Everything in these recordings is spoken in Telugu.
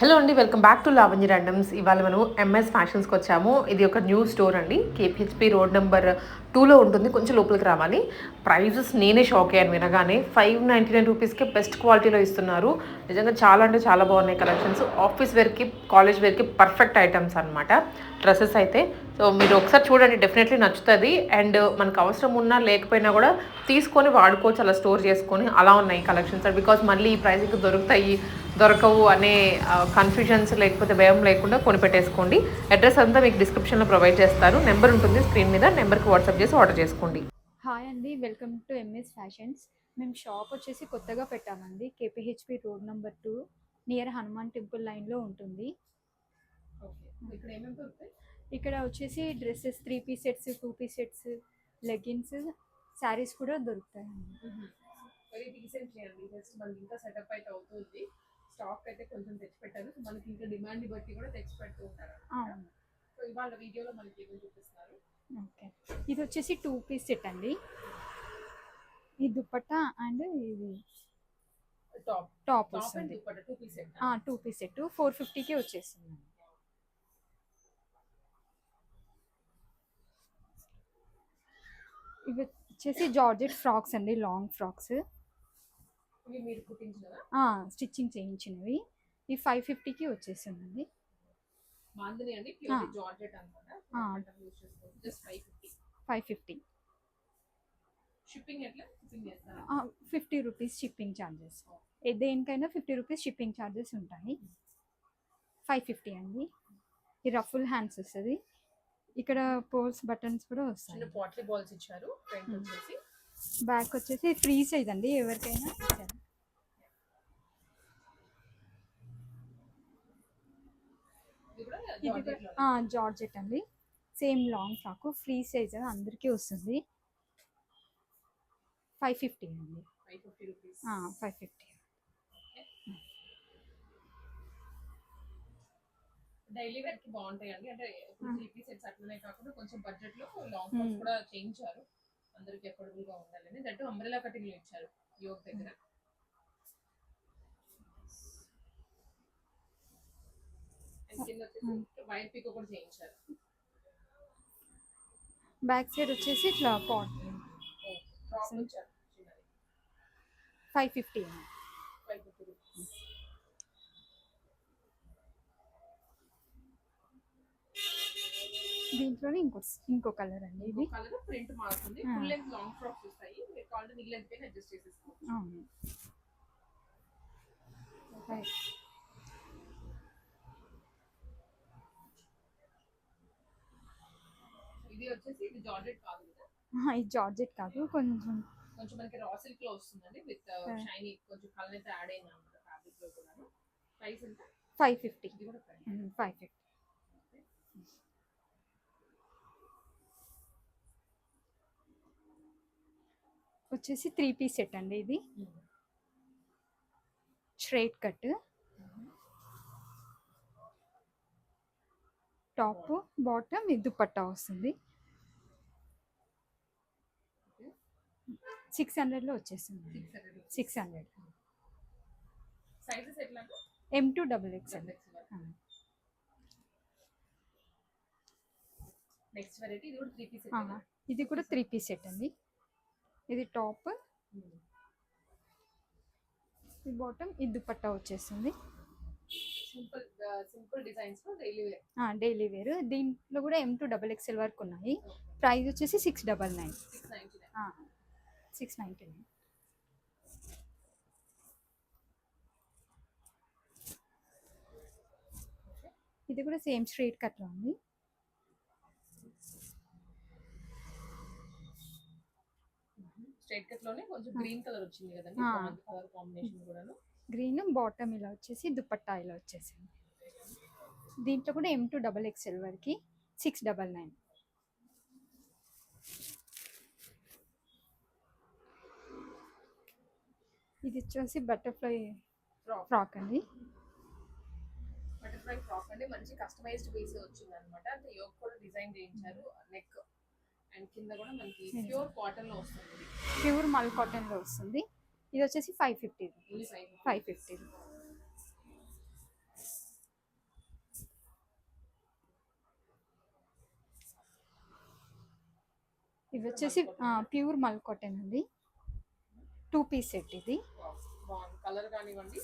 హలో అండి welcome back to Lavanya randoms. ఇవాళ మనం ఎంఎస్ ఫ్యాషన్స్కి వచ్చాము. ఇది ఒక న్యూ స్టోర్ అండి. కేపిహెచ్పి రోడ్ నెంబర్ టూలో ఉంటుంది కొంచెం లోపలికి రావాలి. ప్రైజెస్ నేనే షాక్ అయ్యాను వినగానే. ఫైవ్ నైంటీ నైన్ రూపీస్కి బెస్ట్ క్వాలిటీలో ఇస్తున్నారు. నిజంగా చాలా అంటే చాలా బాగున్నాయి కలెక్షన్స్. ఆఫీస్ వేర్కి కాలేజ్ వేర్కి పర్ఫెక్ట్ ఐటమ్స్ అనమాట డ్రెస్సెస్ అయితే. సో మీరు ఒకసారి చూడండి డెఫినెట్లీ నచ్చుతుంది. అండ్ మనకు అవసరం ఉన్నా లేకపోయినా కూడా తీసుకొని వాడుకోవచ్చు అలా స్టోర్ చేసుకొని అలా ఉన్నాయి కలెక్షన్స్. బికాస్ మళ్ళీ ఈ ప్రైస్కి దొరుకుతాయి దొరకవు అనే కన్ఫ్యూజన్స్ లేకపోతే భయం లేకుండా కొనిపెట్టేసుకోండి. అడ్రస్ అంతా మీకు డిస్క్రిప్షన్లో ప్రొవైడ్ చేస్తారు నెంబర్ ఉంటుంది స్క్రీన్ మీద. నెంబర్కి వాట్సాప్ చేసి ఆర్డర్ చేసుకోండి. హాయ్ అండి వెల్కమ్ టు ఎంఎస్ ఫ్యాషన్స్. మేము షాప్ వచ్చేసి కొత్తగా పెట్టామండి KPHB road number two near Hanuman temple లైన్లో ఉంటుంది. ఇక్కడ ఏమేమి దొరుకుతాయి? ఇక్కడ వచ్చేసి dresses three piece sets two piece sets leggings saris కూడా దొరుకుతాయండి. వెరీ డీసెంట్ చేయండి జస్ట్ మనకి ఇంకా సెటప్ అయితే అవుతుంది. స్టాక్ అయితే కొంచెం తెచ్చి పెట్టారు సో మనకి ఇంకా డిమాండ్ బట్టి కూడా తెచ్చి పెడుతూ ఉంటారు సో ఇవాళ వీడియోలో మనకి ఏమేమి చూపిస్తున్నారు? ఓకే. ఇది వచ్చేసి టూ పీస్ సెట్ అండి. ఈ దుపట్టా అండ్ ఇది టాప్. వస్తుంది. Two piece set. ఫోర్ ఫిఫ్టీకి వచ్చేస్తుంది ఇవి వచ్చేసి జార్జెట్ ఫ్రాక్స్ అండి లాంగ్ ఫ్రాక్స్. స్టిచ్చింగ్ చేయించినవి. ఈ ఫైవ్ ఫిఫ్టీకి వచ్చేసిందండి. మాందని అండి ఆ. ప్యూర్ జార్జెట్ అనమాట ఆ. యూస్ చేసుకోవచ్చు. Just five fifty five fifty. Shipping ఎట్లా? షిప్పింగ్ చేస్తారా? ఫిఫ్టీ రూపీస్ షిప్పింగ్ ఛార్జెస్ దేనికైనా ఫిఫ్టీ రూపీస్ షిప్పింగ్ ఛార్జెస్ ఉంటాయి. ఫైవ్ ఫిఫ్టీ అండి. ఈ రఫుల్ హ్యాండ్స్ వస్తుంది. ఇక్కడ పోల్స్ బటన్స్ కూడా వస్తాయి. పాట్లీ బాల్స్ ఇచ్చారు. Front Hmm. బ్యాక్ వచ్చేసి ఫ్రీ సైజ్ అండి ఎవరికైనా ఇచ్చారు. ఇది కూడా ఇది జార్జెట్ అండి. Same long frock free size అందరికీ వస్తుంది. ఫైవ్ ఫిఫ్టీ అండి. ఫైవ్ ఫిఫ్టీ డైలీ వేర్కి బాగుంటాయండి అంటే. త్రీ పీస్ సెట్స్ అట్లనే కాకుండా కొంచెం బడ్జెట్లో లాంగ్ ఫ్రాక్స్ Hmm. కూడా చేయించారు. అందరికి ఎఫోర్డబుల్గా ఉండాలని. దట్టు అంబ్రెలా కటింగ్లో ఇచ్చారు. యోగ్ దగ్గర. కింద వైర్ పీకో కూడా చేయించారు. బ్యాక్ సైడ్ వచ్చేసి ఇట్లా పాట్. ఫైవ్ ఫిఫ్టీ దీంట్లోనే ఇంకో ఇంకో కలర్ అండి ఇది. కలర్ ప్రింట్ మారుతుంది. ఫుల్ లెంత్ లాంగ్ ఫ్రాక్స్ వస్తాయి. మీరు కావాలంటే మిగిలిన అడ్జస్ట్ చేసేసుకోవచ్చు. అవును. ఇది వచ్చేసి ఇది జార్జెట్ కాదు కదా? ఆహా, ఇది జార్జెట్ కాదు కొంచెం కొంచెం మనకి రా సిల్క్లో వస్తుందండి విత్. షైనీ కొంచెం కలర్ అయితే యాడ్ అయింది అనమాట ఫ్యాబ్రిక్లో కూడా ప్రైస్ ఎంత? Five fifty. ఇది కూడా ప్రైస్ ఫైవ్ ఫిఫ్టీ. వచ్చేసి త్రీ పీస్ సెట్ అండి ఇది. Straight cut. టాప్ బాటమ్ ఇది దుపట్టా వస్తుంది. సిక్స్ హండ్రెడ్లో వచ్చేస్తుంది six hundred M two double XL ఇది కూడా త్రీ పీస్ ఇది కూడా త్రీ పీస్ సెట్ అండి. ఇది టాప్. ఈ బాటమ్ ఇది దుపట్టా వచ్చేస్తుంది simple simple designs daily wear. Daily wear. దీంట్లో కూడా ఎం టూ డబల్ ఎక్స్ఎల్ వరకు ఉన్నాయి. ప్రైస్ వచ్చేసి six double nine six ninety nine ఇది కూడా సేమ్ స్ట్రైట్ కట్లో ఉంది. స్ట్రైట్ కట్లోనే కొంచెం. గ్రీన్ కలర్ వచ్చింది కదండి. కలర్ కాంబినేషన్ కూడాను. గ్రీన్ బాటమ్ ఇలా వచ్చేసి దుపట్టా ఇలా వచ్చేసింది. దీంట్లో కూడా ఎం టూ డబల్ ఎక్స్ఎల్ వరకు సిక్స్ డబల్ నైన్ ఇది వచ్చేసి బటర్ఫ్లై ఫ్రాక్ అండి. బటర్ఫ్లై ఫ్రాక్ అండి. మంచి కస్టమైజ్డ్ పీస్ వచ్చింది అనమాట అంటే యోగ్ కూడా డిజైన్ చేయించారు. నెక్ అండ్ కింద కూడా మనకి Hmm. ప్యూర్ కాటన్లో వస్తుంది. ప్యూర్ మల్ కాటన్లో వస్తుంది. ఇది వచ్చేసి ఫైవ్ ఫిఫ్టీ ఫైవ్ ఫిఫ్టీ ఇవి వచ్చేసి ప్యూర్ మల్ కాటన్ అండి టూ పీస్ సెట్ ఇది. కలర్ కానివ్వండి.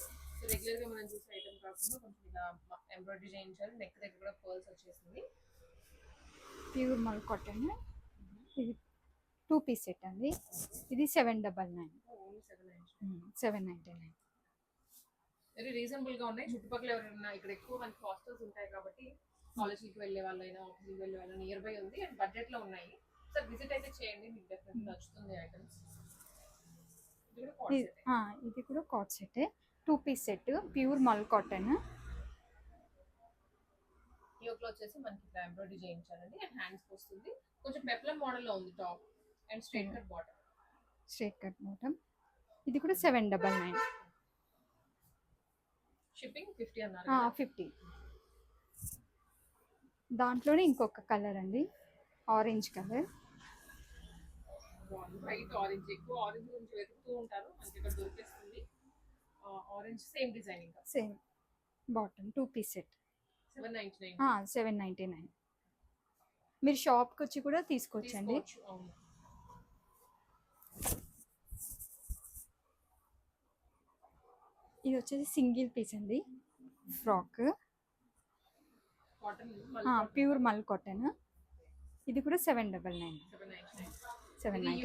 రెగ్యులర్గా మనం చూసే ఐటమ్ కాకుండా కొంచెం ఎంబ్రాయిడరీ చేయించాలి. నెక్ దగ్గర కూడా పర్ల్స్ వచ్చేసింది. ప్యూర్ మల్ కాటన్ ఇది టూ పీస్ సెట్ అండి. ఇది seven double nine. Seven nine. Seven ninety nine. Very రీజనబుల్గా ఉన్నాయి. చుట్టుపక్కల ఎవరైనా ఇక్కడ ఎక్కువ మనకి హాస్టల్స్ ఉంటాయి కాబట్టి కాలేజీకి వెళ్ళే వాళ్ళైనా ఆఫీస్కి వెళ్ళే వాళ్ళు నియర్ బై ఉంది. అండ్ బడ్జెట్లో ఉన్నాయి. సార్ విజిట్ అయితే చేయండి. మీకు డెఫినెట్ నచ్చుతుంది ఐటమ్స్ ఇది కూడా cot set two piece set pure mul cotton యోక్లో వచ్చేసి మనకి ఇట్లా ఎంబ్రాయిడరీ చేయించారండి. అండ్ హ్యాండ్స్ వస్తుంది. కొంచెం పెప్లం మోడల్లో ఉంది top and straight cut bottom. Straight cut bottom. ఇది కూడా seven double nine. Shipping fifty అన్నారు. ఫిఫ్టీ. దాంట్లోనే ఇంకొక కలర్ అండి. Orange colour. White orange. ఎక్కువ ఆరెంజ్ గురించి వెతుకుతూ ఉంటారు. మనకి ఇక్కడ దొరికేస్తుంది. ఆరెంజ్ సేమ్ డిజైన్ ఇంకా. Same bottom two piece set. Seven ninety nine. Seven ninety nine. మీరు షాప్కి వచ్చి కూడా తీసుకోవచ్చండి. ఇది వచ్చేసి సింగిల్ పీస్ అండి. ఫ్రాక్ ప్యూర్ మల్ కాటన్ ఇది కూడా seven double nine seven nine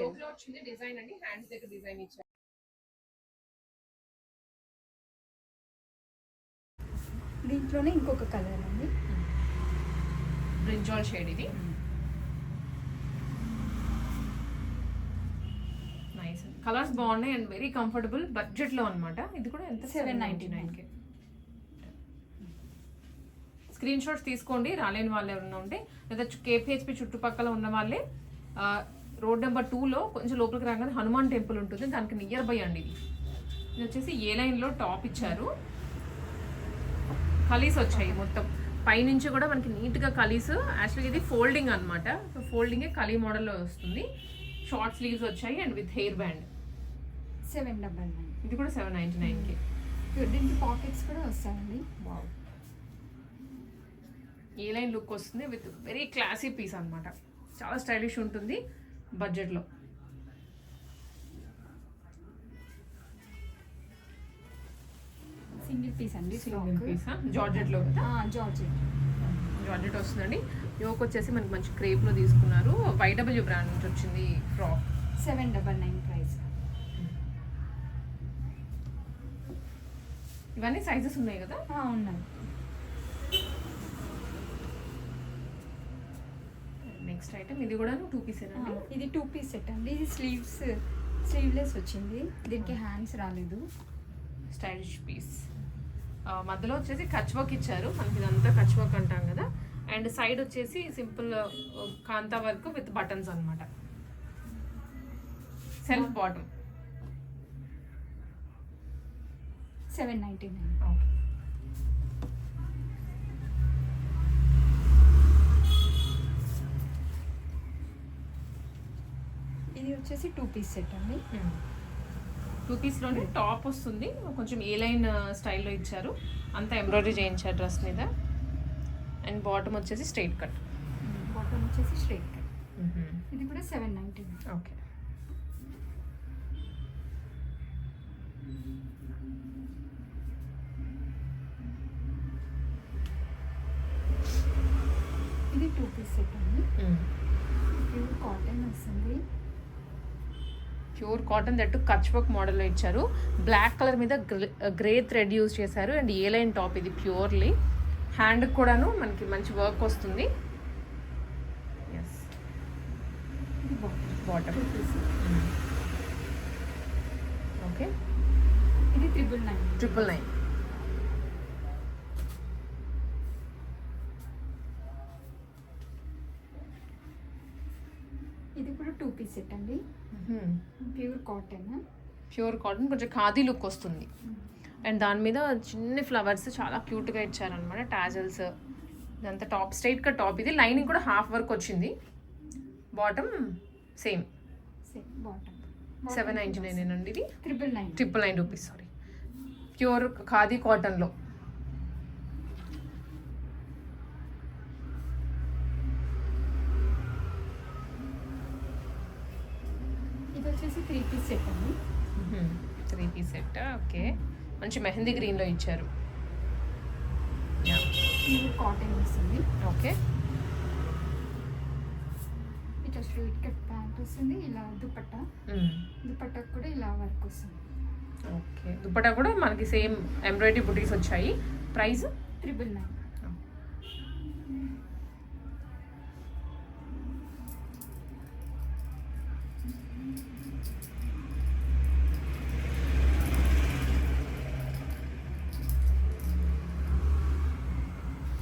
design అండి హ్యాండ్స్ దగ్గర డిజైన్ ఇచ్చారు. దీంట్లోనే ఇంకొక కలర్ అండి. బ్రింజాల్ షేడ్ ఇది నైస్ కలర్స్ బాగున్నాయి అండ్ వెరీ కంఫర్టబుల్ బడ్జెట్లో అన్నమాట. ఇది కూడా ఎంత? సెవెన్ నైన్టీ నైన్కి. స్క్రీన్ షాట్స్ తీసుకోండి రాలేని వాళ్ళు ఎవరైనా ఉంటే లేదా కేపీహెచ్పి చుట్టుపక్కల ఉన్న వాళ్ళే రోడ్ నెంబర్ టూలో కొంచెం లోపలికి రాగానే హనుమాన్ టెంపుల్ ఉంటుంది దానికి నియర్ బై అండి ఇది. ఇది వచ్చేసి ఏ లైన్లో టాప్ ఇచ్చారు? కలీస్ వచ్చాయి మొత్తం. పైనుంచి కూడా మనకి నీట్గా కలీస్ యాక్చువల్గా ఇది ఫోల్డింగ్ అనమాట సో ఫోల్డింగే కలీ మోడల్లో వస్తుంది. షార్ట్ స్లీవ్స్ వచ్చాయి and with hair band. Seven double nine. ఇది కూడా సెవెన్ నైంటీ నైన్కి దీనికి పాకెట్స్ కూడా వస్తాయండి. ఏ లైన్ లుక్ వస్తుంది విత్ వెరీ క్లాసీ పీస్ అన్నమాట. చాలా స్టైలిష్ ఉంటుంది బడ్జెట్లో. సింగిల్ పీస్ అండి సింగిల్ పీస్? జార్జెట్లో కదా? George georgette. వస్తుందండి. యోక్ వచ్చేసి మనకి మంచి క్రేప్లో తీసుకున్నారు. వైడబ్ల్యూ బ్రాండ్ నుంచి వచ్చింది frock. Seven double nine price. ఇవన్నీ సైజెస్ ఉన్నాయి కదా? ఉన్నాయి. నెక్స్ట్ ఐటమ్ ఇది కూడా టూ పీస్ ఇది టూ పీస్ సెట్ అండి. ఇది స్లీవ్స్ స్లీవ్లెస్ వచ్చింది. దీనికి హ్యాండ్స్ రాలేదు. స్టైలిష్ పీస్ మధ్యలో వచ్చేసి కచ్ వర్క్ ఇచ్చారు. మనకి ఇదంతా కచ్ వర్క్ అంటాం కదా. అండ్ సైడ్ వచ్చేసి simple kantha work with buttons అన్నమాట. Self bottom seven ninety nine. Okay. ఇది వచ్చేసి టూ పీస్ సెట్ అండి. టూ పీస్లోనే టాప్ వస్తుంది. కొంచెం ఏ లైన్ స్టైల్లో ఇచ్చారు. అంతా ఎంబ్రాయిడరీ చేయించారు డ్రెస్ మీద. అండ్ బాటమ్ వచ్చేసి స్ట్రైట్ కట్. బాటమ్ వచ్చేసి స్ట్రైట్ కట్. ఇది కూడా సెవెన్ నైంటీ నైన్. ఓకే ఇది two piece set pure cotton వస్తుంది. Pure cotton that Kutch work మోడల్లో ఇచ్చారు. బ్లాక్ కలర్ మీద గ్రే థ్రెడ్ యూజ్ చేశారు. అండ్ ఏ లైన్ టాప్ ఇది ప్యూర్లీ. హ్యాండ్ కూడాను మనకి మంచి వర్క్ వస్తుంది. ఎస్ బాటమ్ ఓకే ఇది ట్రిపుల్ నైన్ ట్రిపుల్ నైన్ ఇది కూడా టూ పీస్ సెట్ అండి. Pure cotton. ప్యూర్ కాటన్ కొంచెం ఖాదీ లుక్ వస్తుంది. అండ్ దాని మీద చిన్న ఫ్లవర్స్ చాలా క్యూట్గా ఇచ్చారనమాట టాజల్స్. ఇదంతా టాప్ స్ట్రైట్గా టాప్. ఇది లైనింగ్ కూడా హాఫ్ వర్క్ వచ్చింది. Bottom same. Set bottom. Seven ninety nine అండి ఇది? Triple nine. Triple nine rupees sorry. Pure khadi కాటన్లో. వచ్చేసి త్రీ పీస్ సెట్ అండి. Three piece set okay. మంచి మెహందీ గ్రీన్లో ఇచ్చారు. ఇది కాటన్ వస్తుంది ఓకే. ఇట్లా స్ట్రైట్ కట్ ప్యాంట్ వస్తుంది. ఇలా దుపట్టా. దుపట్టాకు కూడా ఇలా వర్క్ వస్తుంది. ఓకే. దుప్పటా కూడా మనకి సేమ్ ఎంబ్రాయిడరీ బుటీస్ వచ్చాయి. ప్రైస్ త్రిబుల్ నైన్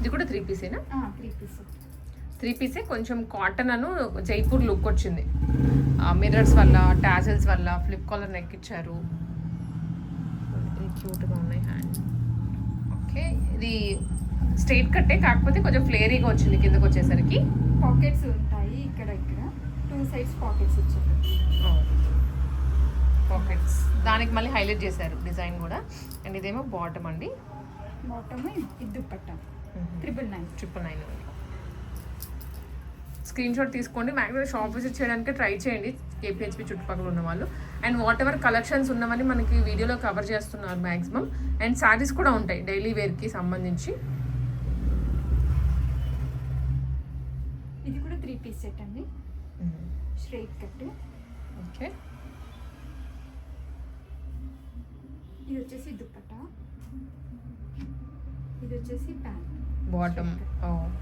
ఇది కూడా త్రీ పీసేనా త్రీ పీస్ త్రీ పీసే కొంచెం కాటన్ అను జైపూర్ లుక్ వచ్చింది. మిర్రర్స్ వల్ల టాజల్స్ వల్ల ఫ్లిప్ కాలర్ నెక్ ఇచ్చారు. క్యూట్గా ఉన్నాయి హ్యాండ్ ఓకే ఇది స్ట్రైట్ కట్టే కాకపోతే కొంచెం ఫ్లేరీగా వచ్చింది కిందకు వచ్చేసరికి. పాకెట్స్ ఉంటాయి ఇక్కడ ఇక్కడ. టూ సైడ్స్ పాకెట్స్ ఇచ్చారు. పాకెట్స్ దానికి మళ్ళీ హైలైట్ చేశారు డిజైన్ కూడా. అండ్ ఇదేమో బాటమ్ అండి. బాటమ్ ఇది dupatta triple nine triple nine screen shot తీసుకోండి. మ్యాక్సిమం షాప్ విజిట్ చేయడానికి ట్రై చేయండి. కేపీహెచ్పి చుట్టుపక్కల ఉన్న వాళ్ళు. అండ్ వాట్ ఎవర్ కలెక్షన్స్ ఉన్నవని మనకి వీడియోలో కవర్ చేస్తున్నారు మ్యాక్సిమం అండ్ శారీస్ కూడా ఉంటాయి. డైలీ వేర్కి సంబంధించి. ఇది కూడా త్రీ పీస్ సెట్ అండి. స్ట్రైట్ కట్ ఓకే ఇది వచ్చేసి దుపట్టా ఇది వచ్చేసి ప్యాంట్. బాటమ్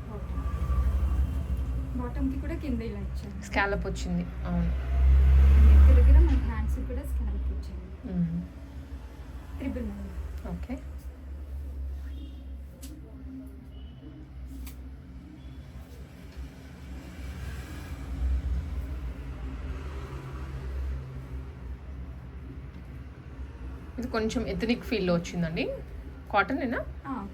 బాటమ్ బాటమ్కి కూడా కింద ఇలా ఇచ్చారు. స్కాలప్ వచ్చింది. అవును. నెక్ దగ్గర మన హ్యాండ్స్ కూడా స్కాల్ప్ ఇచ్చారు త్రిబుల్ ఓకే ఇది కొంచెం ఎథనిక్ ఫీల్లో వచ్చిందండి. కాటనేనా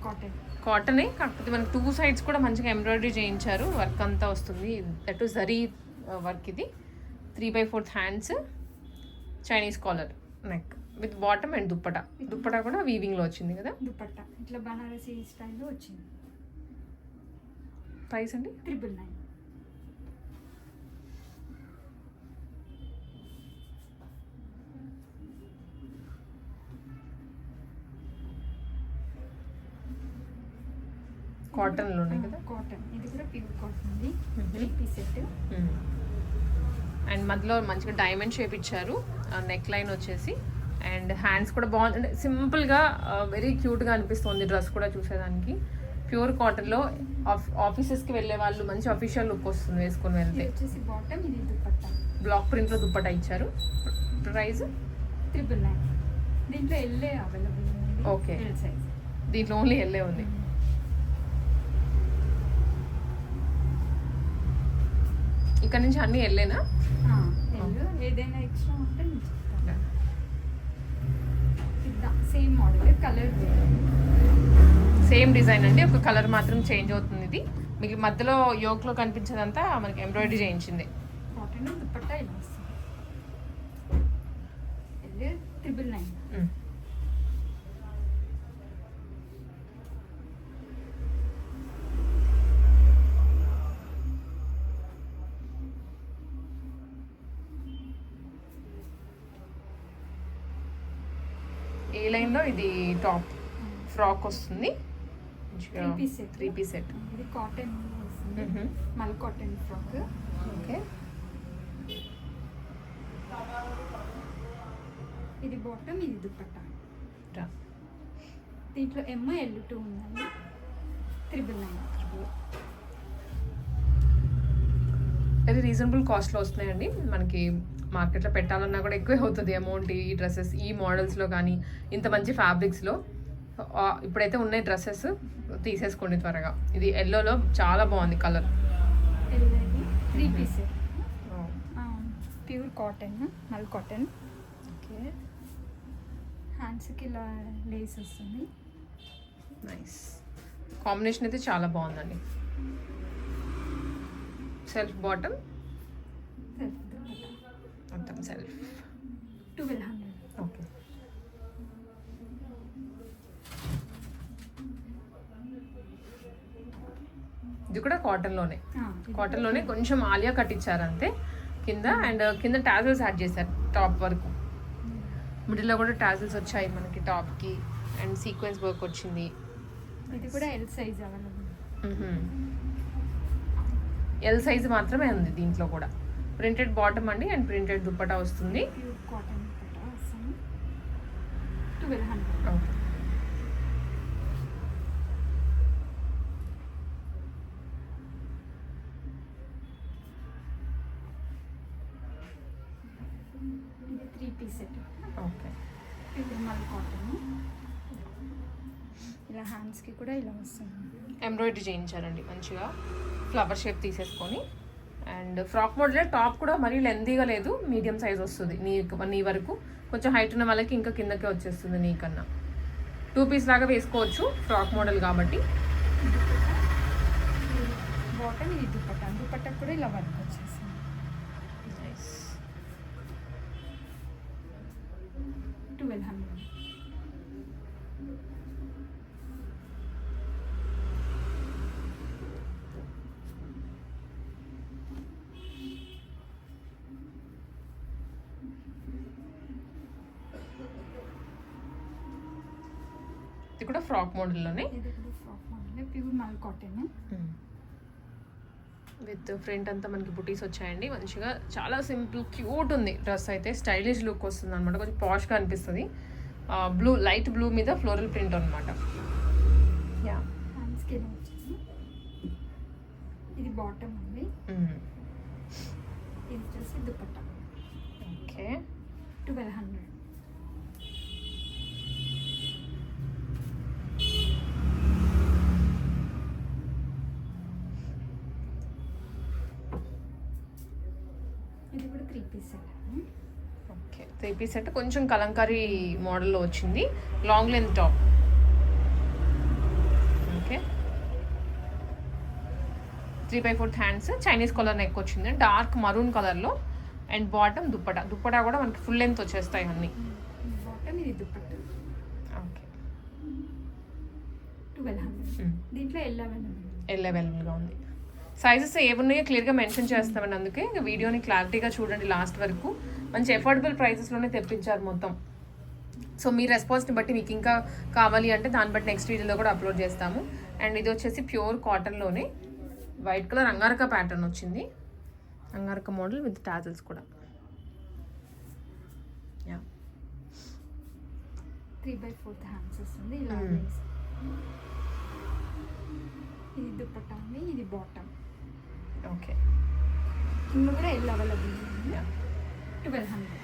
కాటన్ కాటనే కాకపోతే మనకి టూ సైడ్స్ కూడా మంచిగా ఎంబ్రాయిడరీ చేయించారు. వర్క్ అంతా వస్తుంది. దట్ జరీ వర్క్ ఇది. Three by fourth hands Chinese collar neck with bottom and dupatta. Dupatta కూడా వీవింగ్లో వచ్చింది కదా? దుపట్టా ఇట్లా బనారసి స్టైల్లో వచ్చింది. ప్రైస్ అండి? Triple nine. కాటన్లోనే కదా? కాటన్ ఇది కూడా pure cotton Mhm. Three piece set and మధ్యలో మంచిగా డైమండ్ షేప్ ఇచ్చారు. నెక్ లైన్ వచ్చేసి. అండ్ హ్యాండ్స్ కూడా బాగుంది. సింపుల్గా వెరీ క్యూట్గా అనిపిస్తుంది డ్రెస్ కూడా చూసేదానికి. ప్యూర్ కాటన్లో ఆఫీసెస్కి వెళ్ళే వాళ్ళు మంచి అఫీషియల్ లుక్ వస్తుంది వేసుకొని వెళ్తే. బ్లాక్ ప్రింట్లో దుప్పటా ఇచ్చారు. ప్రైస్ త్రిబుల్ నైన్ దీంట్లో ఎల్లే అవైలబుల్ సైజ్ దీంట్లో ఓన్లీ ఎల్లే ఉంది. ఇక్కడ నుంచి అన్నీ ఎల్ ఏదైనా ఎక్స్ట్రా ఉంటే same model colour same design అండి. ఒక కలర్ మాత్రం చేంజ్ అవుతుంది ఇది. మీకు మధ్యలో యోక్లో కనిపించేదంతా మనకి ఎంబ్రాయిడరీ చేయించింది. Triple nine hmm. ఏ లైన్లో ఇది టాప్ ఫ్రాక్ వస్తుంది. త్రీ పీస్ సెట్ ఇది cotton. Mul cotton frock okay ఇది బాటమ్ ఇది దుపట్టా. దీంట్లో ఎమ్ ఎల్ టూ ఉన్నాయి త్రిబుల్ నైన్ వెరీ రీజనబుల్ కాస్ట్లో వస్తున్నాయండి. మనకి మార్కెట్లో పెట్టాలన్నా కూడా ఎక్కువే అవుతుంది అమౌంట్ ఈ డ్రెస్సెస్ ఈ మోడల్స్లో కానీ ఇంత మంచి ఫ్యాబ్రిక్స్లో. ఇప్పుడైతే ఉన్నాయి డ్రెస్సెస్ తీసేసుకోండి త్వరగా. ఇది ఎల్లోలో చాలా బాగుంది colour. Three piece pure cotton mul cotton. Okay. హ్యాండ్స్కి ఇలా లేస్ వస్తుంది. నైస్. కాంబినేషన్ అయితే చాలా బాగుందండి. సెల్ఫ్ బాటమ్ మొత్తం సెల్ఫ్ ట్వెల్వ్ హండ్రెడ్ ఓకే ఇది కూడా కాటన్లోనే కాటన్లోనే కొంచెం ఆలియా కట్ ఇచ్చారు అంతే కింద అండ్ కింద టాజల్స్ యాడ్ చేశారు టాప్ వరకు. మిడిల్లో కూడా టాజల్స్ వచ్చాయి మనకి టాప్కి అండ్ సీక్వెన్స్ వర్క్ వచ్చింది. ఇది కూడా L size available. L size మాత్రమే ఉంది దీంట్లో కూడా. ప్రింటెడ్ బాటమ్ అండి అండ్ ప్రింటెడ్ దుప్పటా వస్తుంది. ఓకే ఇది three piece set okay pure mul cotton ఇలా హ్యాండ్స్కి కూడా ఇలా వస్తుంది. ఎంబ్రాయిడరీ చేయించారండి మంచిగా. ఫ్లవర్ షేప్ తీసేసుకొని. అండ్ ఫ్రాక్ మోడల్ టాప్ కూడా మరీ లెందీగా లేదు మీడియం సైజ్ వస్తుంది. నీ నీ వరకు. కొంచెం హైట్ ఉన్న వాళ్ళకి ఇంకా కిందకే వచ్చేస్తుంది నీకన్నా. టూ పీస్ లాగా వేసుకోవచ్చు ఫ్రాక్ మోడల్ కాబట్టి. బాటమ్ ఇది దుపట్టా. దుపట్టా కూడా ఇలా వర్క్ వచ్చేసింది నైస్ ట్వెల్వ్ హండ్రెడ్ ఇది కూడా ఫ్రాక్ మోడల్లోనే. ఇది కూడా frock model pure mul cotton. With front అంతా మనకి బుటీస్ వచ్చాయండి. మంచిగా చాలా సింపుల్ క్యూట్ ఉంది డ్రెస్ అయితే. స్టైలిష్ లుక్ వస్తుంది అనమాట కొంచెం పాష్గా అనిపిస్తుంది. బ్లూ లైట్ బ్లూ మీద ఫ్లోరల్ ప్రింట్ అనమాట యా. ఇది బాటమ్ ఉంది. ఇది వచ్చేసి దుపట్టా. ఓకే. ట్వెల్వ్ హండ్రెడ్ ఇది కూడా three piece set okay three piece set కొంచెం కలంకారీ మోడల్లో వచ్చింది. Long length top okay. Three by fourth hands Chinese collar neck వచ్చింది. డార్క్ మరూన్ కలర్లో అండ్ బాటమ్ దుప్పటా. దుప్పటా కూడా మనకి ఫుల్ లెంత్ వచ్చేస్తాయి అన్నీ. హండ్రెడ్ దీంట్లో ఉంది. సైజెస్ ఏమున్నాయో క్లియర్గా మెన్షన్ చేస్తామని అందుకే. వీడియోని క్లారిటీగా చూడండి లాస్ట్ వరకు. మంచి ఎఫోర్డబుల్ ప్రైసెస్లోనే తెప్పించారు మొత్తం. సో మీ రెస్పాన్స్ని బట్టి మీకు ఇంకా కావాలి అంటే దాన్ని బట్టి నెక్స్ట్ వీడియోలో కూడా అప్లోడ్ చేస్తాము. అండ్ ఇది వచ్చేసి ప్యూర్ కాటన్లోనే వైట్ కలర్ అంగారక ప్యాటర్న్ వచ్చింది. అంగారక మోడల్ విత్ టాజల్స్ కూడా. Yeah three by fourth hands వస్తుంది. ఇలా Hmm. ఇది దుపట్టా ఉంది ఇది బాటమ్ ఓకే ఇందులో కూడా ఎల్ అవైలబుల్ ఉంది ట్వెల్వ్ హండ్రెడ్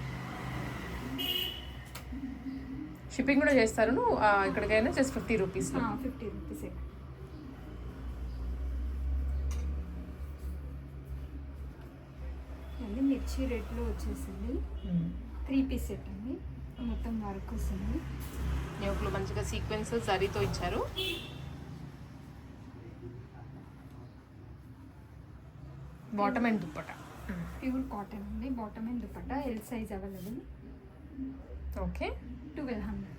షిప్పింగ్ కూడా చేస్తారు ఆ, ఇక్కడికైనా జస్ట్ ఫిఫ్టీ రూపీస్లో ఫిఫ్టీ రూపీస్ అది మిర్చి రేట్లో వచ్చేసింది. త్రీ పీస్ సెట్ అండి. మొత్తం వర్క్ వస్తుంది. యోగులు మంచిగా సీక్వెన్స్ జరీతో ఇచ్చారు. Bottom and dupatta. Pure cotton అండి bottom and dupatta L size available okay. Twelve hundred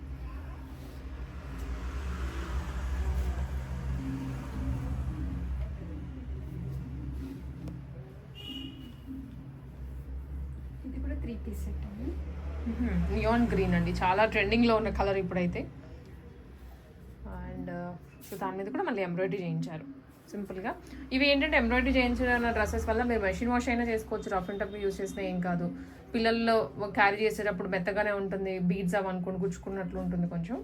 ఇది కూడా త్రీ పీస్ సెట్ అండి. నియాన్ గ్రీన్ అండి. చాలా ట్రెండింగ్లో ఉన్న కలర్ ఇప్పుడైతే. అండ్ సో దాని మీద కూడా మళ్ళీ ఎంబ్రాయిడరీ చేయించారు. సింపుల్గా. ఇవి ఏంటంటే ఎంబ్రాయిడరీ చేయించిన డ్రెస్సెస్ వల్ల మీరు మెషిన్ వాష్ అయినా చేసుకోవచ్చు. రఫ్ అండ్ టఫ్ యూస్ చేసినా ఏం కాదు. పిల్లల్లో క్యారీ చేసేటప్పుడు మెత్తగానే ఉంటుంది. బీడ్స్ అవి అనుకుని గుచ్చుకున్నట్లు ఉంటుంది కొంచెం.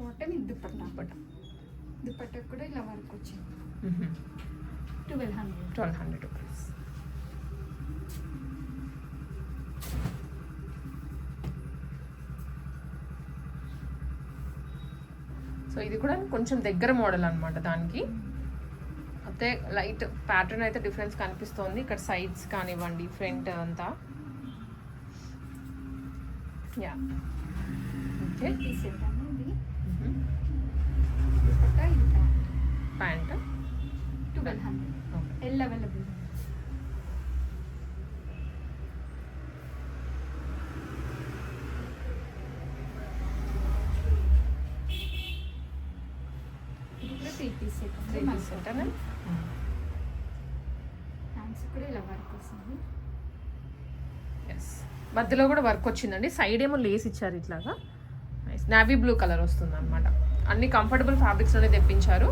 బాటమ్ ఇది దుపట్టా కూడా ఇలా వర్క్ వచ్చింది. Twelve hundred. Twelve hundred rupees. So ఇది కూడా కొంచెం దగ్గర మోడల్ అన్నమాట దానికి. అయితే లైట్ ప్యాటర్న్ అయితే డిఫరెన్స్ కనిపిస్తోంది. ఇక్కడ సైడ్స్ కానివ్వండి ఫ్రంట్ అంతా. Yeah okay pant twelve hundred available ఇది కూడా త్రీ పీస్ సెట్ త్రీ అండి పీస్ సెట్ హ్యాండ్స్ హ్యాండ్స్ కూడా ఇలా వర్క్ వస్తుంది. ఎస్ మధ్యలో కూడా వర్క్ వచ్చిందండి. సైడ్ ఏమో లేస్ ఇచ్చారు ఇట్లాగా. నావీ బ్లూ కలర్ వస్తుంది అనమాట అన్ని కంఫర్టబుల్ ఫ్యాబ్రిక్స్లోనే తెప్పించారు.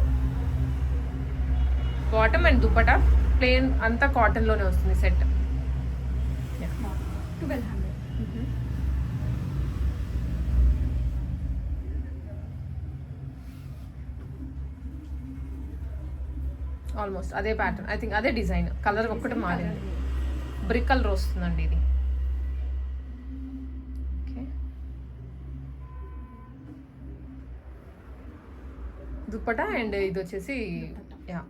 బాటమ్ అండ్ దుపటా ప్లేన్ అంతా కాటన్లోనే వస్తుంది సెట్ ట్వెల్వ్ హండ్రెడ్ ఆల్మోస్ట్ అదే ప్యాటర్న్ ఐ థింక్ అదే డిజైన్ కలర్ ఒక్కటి మారింది. బ్రిక్ కలర్ వస్తుందండి ఇది. ఓకే దుప్పటా అండ్ ఇది వచ్చేసి యా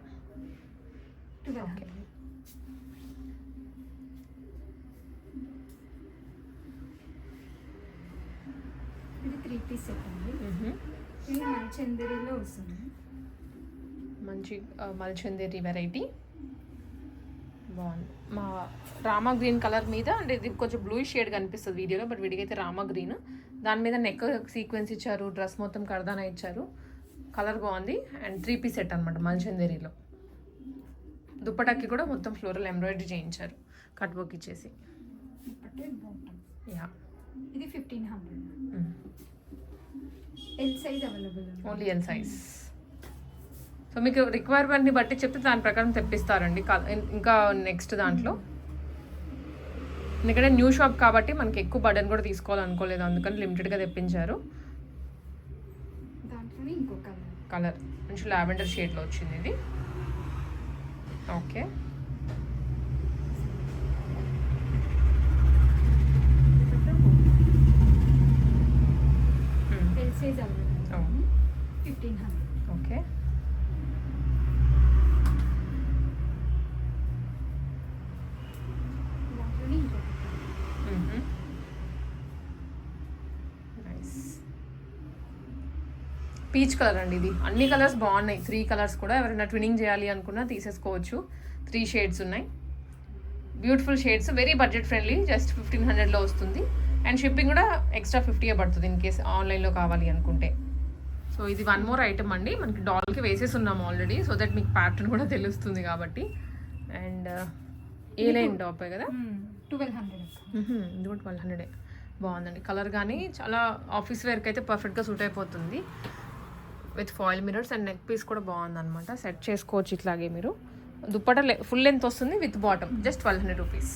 ఇది త్రీ పీస్ సెట్ అండి. ఇది మంచందరిలో వస్తుంది. మంచి మల్చందేరి వెరైటీ. బాగుంది. మా రామా గ్రీన్ కలర్ మీద అంటే ఇది కొంచెం బ్లూ షేడ్ కనిపిస్తుంది వీడియోలో బట్ వీడికైతే రామా గ్రీన్. దాని మీద నెక్ సీక్వెన్స్ ఇచ్చారు డ్రెస్ మొత్తం కడదానా ఇచ్చారు. కలర్ బాగుంది. అండ్ త్రీ పీస్ సెట్ అనమాట మల్చందేరిలో. దుప్పటాకి కూడా మొత్తం ఫ్లోరల్ ఎంబ్రాయిడరీ చేయించారు కట్ వర్క్ ఇచ్చేసి యా. ఇది fifteen hundred. L size available only L size so మీకు రిక్వైర్మెంట్ని బట్టి చెప్తే దాని ప్రకారం తెప్పిస్తారండి. ఇంకా నెక్స్ట్ దాంట్లో. ఎందుకంటే న్యూ షాప్ కాబట్టి మనకి ఎక్కువ బటన్ కూడా తీసుకోవాలనుకోలేదు. అందుకని లిమిటెడ్గా తెప్పించారు. కలర్ మంచి లావెండర్ షేడ్లో వచ్చింది ఇది. Okay L size available Oh. Fifteen hundred okay దాంట్లోనే ఇంకొక colour. నైస్ పీచ్ కలర్ అండి ఇది. అన్ని కలర్స్ బాగున్నాయి. త్రీ కలర్స్ కూడా ఎవరైనా ట్వినింగ్ చేయాలి అనుకున్నా తీసేసుకోవచ్చు. త్రీ షేడ్స్ ఉన్నాయి. Beautiful shades very budget friendly just fifteen హండ్రెడ్లో వస్తుంది. అండ్ షిప్పింగ్ కూడా ఎక్స్ట్రా ఫిఫ్టీయే పడుతుంది ఇన్ కేస్ ఆన్లైన్లో కావాలి అనుకుంటే. సో ఇది వన్ మోర్ ఐటమ్ అండి. మనకి డాల్కి వేసేసి ఉన్నాం ఆల్రెడీ. సో దట్ మీకు ప్యాటర్న్ కూడా తెలుస్తుంది కాబట్టి. అండ్ ఏ లైన్ టాప్ కదా? Twelve hundred. ఇది కూడా ట్వెల్వ్ హండ్రెడే. బాగుందండి. కలర్ కానీ చాలా ఆఫీస్ వేర్కి అయితే పర్ఫెక్ట్గా సూట్ అయిపోతుంది. With foil mirrors and neck piece కూడా బాగుందన్నమాట. సెట్ చేసుకోవచ్చు ఇట్లాగే మీరు. దుప్పట ఫుల్ లెంత్ వస్తుంది with bottom. Just twelve hundred rupees.